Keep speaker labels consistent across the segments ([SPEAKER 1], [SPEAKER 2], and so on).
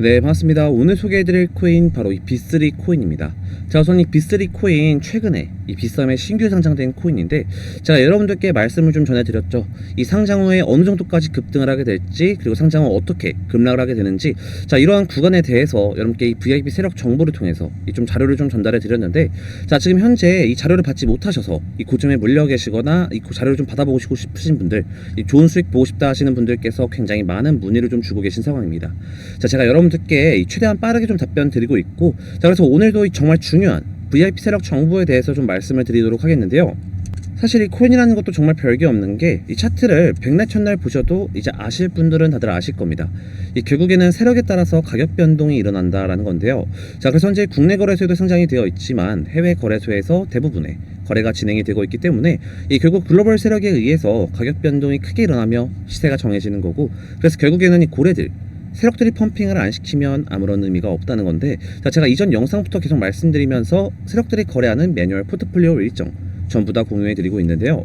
[SPEAKER 1] 네, 반갑습니다. 오늘 소개해드릴 코인 바로 이 B3 코인입니다. 자, 우선 이 B3 코인 최근에 이 비썸에 신규 상장된 코인인데 제가 여러분들께 말씀을 좀 전해드렸죠. 이 상장 후에 어느 정도까지 급등을 하게 될지 그리고 상장 후 어떻게 급락을 하게 되는지 자 이러한 구간에 대해서 여러분께 이 VIP 세력 정보를 통해서 이좀 자료를 좀 전달해 드렸는데 자 지금 현재 이 자료를 받지 못하셔서 이 고점에 물려 계시거나 이 자료를 좀 받아보고 싶으신 분들 이 좋은 수익 보고 싶다 하시는 분들께서 굉장히 많은 문의를 좀 주고 계신 상황입니다. 자 제가 여러분들께 이 최대한 빠르게 좀 답변 드리고 있고 자 그래서 오늘도 이 정말 중요한 VIP 세력 정보에 대해서 좀 말씀을 드리도록 하겠는데요. 사실 이 코인이라는 것도 정말 별게 없는 게 이 차트를 백날 첫날 보셔도 이제 아실 분들은 다들 아실 겁니다. 이 결국에는 세력에 따라서 가격 변동이 일어난다라는 건데요. 자, 그래서 현재 국내 거래소에도 상장이 되어 있지만 해외 거래소에서 대부분의 거래가 진행이 되고 있기 때문에 이 결국 글로벌 세력에 의해서 가격 변동이 크게 일어나며 시세가 정해지는 거고 그래서 결국에는 이 고래들 세력들이 펌핑을 안 시키면 아무런 의미가 없다는 건데 자 제가 이전 영상부터 계속 말씀드리면서 세력들이 거래하는 매뉴얼 포트폴리오 일정 전부 다 공유해 드리고 있는데요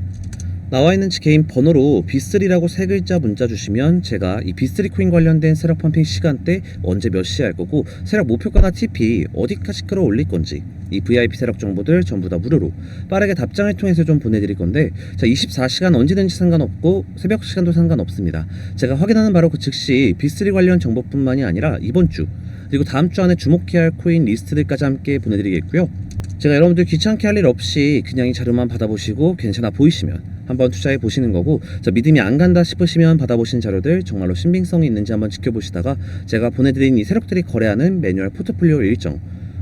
[SPEAKER 1] 나와 있는 개인 번호로 B3라고 세 글자 문자 주시면 제가 이 B3 코인 관련된 세력 펌핑 시간대 언제 몇 시에 할 거고 세력 목표가나 TP 어디까지 끌어올릴 건지 이 VIP 세력 정보들 전부 다 무료로 빠르게 답장을 통해서 좀 보내드릴 건데 자 24시간 언제든지 상관없고 새벽 시간도 상관없습니다. 제가 확인하는 바로 그 즉시 B3 관련 정보뿐만이 아니라 이번 주 그리고 다음 주 안에 주목해야 할 코인 리스트들까지 함께 보내드리겠고요. 제가 여러분들 귀찮게 할 일 없이 그냥 이 자료만 받아보시고 괜찮아 보이시면 한번 투자해 보시는 거고 자, 믿음이 안 간다 싶으시면 받아보신 자료들 정말로 신빙성이 있는지 한번 지켜보시다가 제가 보내드린 이 세력들이 거래하는 매뉴얼 포트폴리오 일정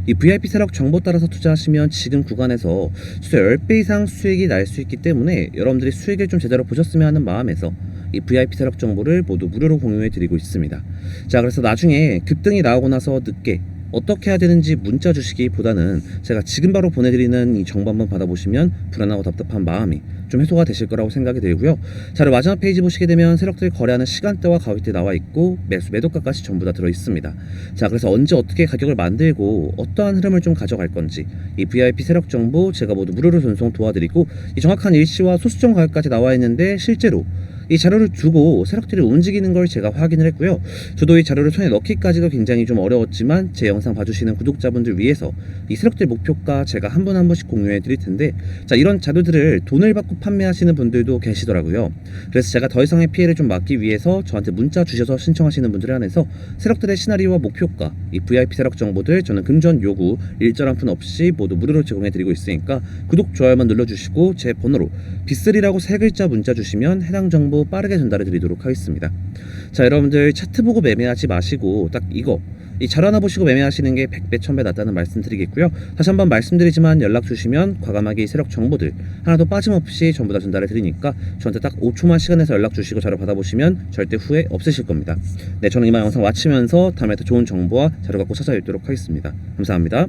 [SPEAKER 1] 이 VIP 세력 정보 따라서 투자하시면 지금 구간에서 수도 10배 이상 수익이 날 수 있기 때문에 여러분들이 수익을 좀 제대로 보셨으면 하는 마음에서 이 VIP 세력 정보를 모두 무료로 공유해 드리고 있습니다. 자, 그래서 나중에 급등이 나오고 나서 늦게 어떻게 해야 되는지 문자 주시기보다는 제가 지금 바로 보내드리는 이 정보 한번 받아보시면 불안하고 답답한 마음이 좀 해소가 되실 거라고 생각이 들고요. 자료 마지막 페이지 보시게 되면 세력들이 거래하는 시간대와 가격대 나와 있고 매수 매도가까지 전부 다 들어 있습니다. 자 그래서 언제 어떻게 가격을 만들고 어떠한 흐름을 좀 가져갈 건지 이 VIP 세력 정보 제가 모두 무료로 전송 도와드리고 이 정확한 일시와 소수점 가격까지 나와 있는데 실제로 이 자료를 두고 세력들이 움직이는 걸 제가 확인을 했고요. 저도 이 자료를 손에 넣기까지가 굉장히 좀 어려웠지만 제 영상 봐주시는 구독자분들 위해서 이 세력들 목표가 제가 한번한 번씩 공유해 드릴 텐데 자 이런 자료들을 돈을 받고 판매하시는 분들도 계시더라고요. 그래서 제가 더 이상의 피해를 좀 막기 위해서 저한테 문자 주셔서 신청하시는 분들에 한해서 세력들의 시나리오와 목표가 이 VIP 세력 정보들 저는 금전 요구 일절 한 푼 없이 모두 무료로 제공해 드리고 있으니까 구독 좋아요만 눌러주시고 제 번호로 B3라고 세 글자 문자 주시면 해당 정보 빠르게 전달해 드리도록 하겠습니다. 자, 여러분들 차트 보고 매매하지 마시고 딱 이거 이 자료 하나 보시고 매매하시는 게 100배, 1000배 낫다는 말씀 드리겠고요. 다시 한번 말씀드리지만 연락 주시면 과감하게 이 세력 정보들 하나도 빠짐없이 전부 다 전달해 드리니까 저한테 딱 5초만 시간 내서 연락 주시고 자료 받아보시면 절대 후회 없으실 겁니다. 네, 저는 이만 영상 마치면서 다음에 더 좋은 정보와 자료 갖고 찾아뵙도록 하겠습니다. 감사합니다.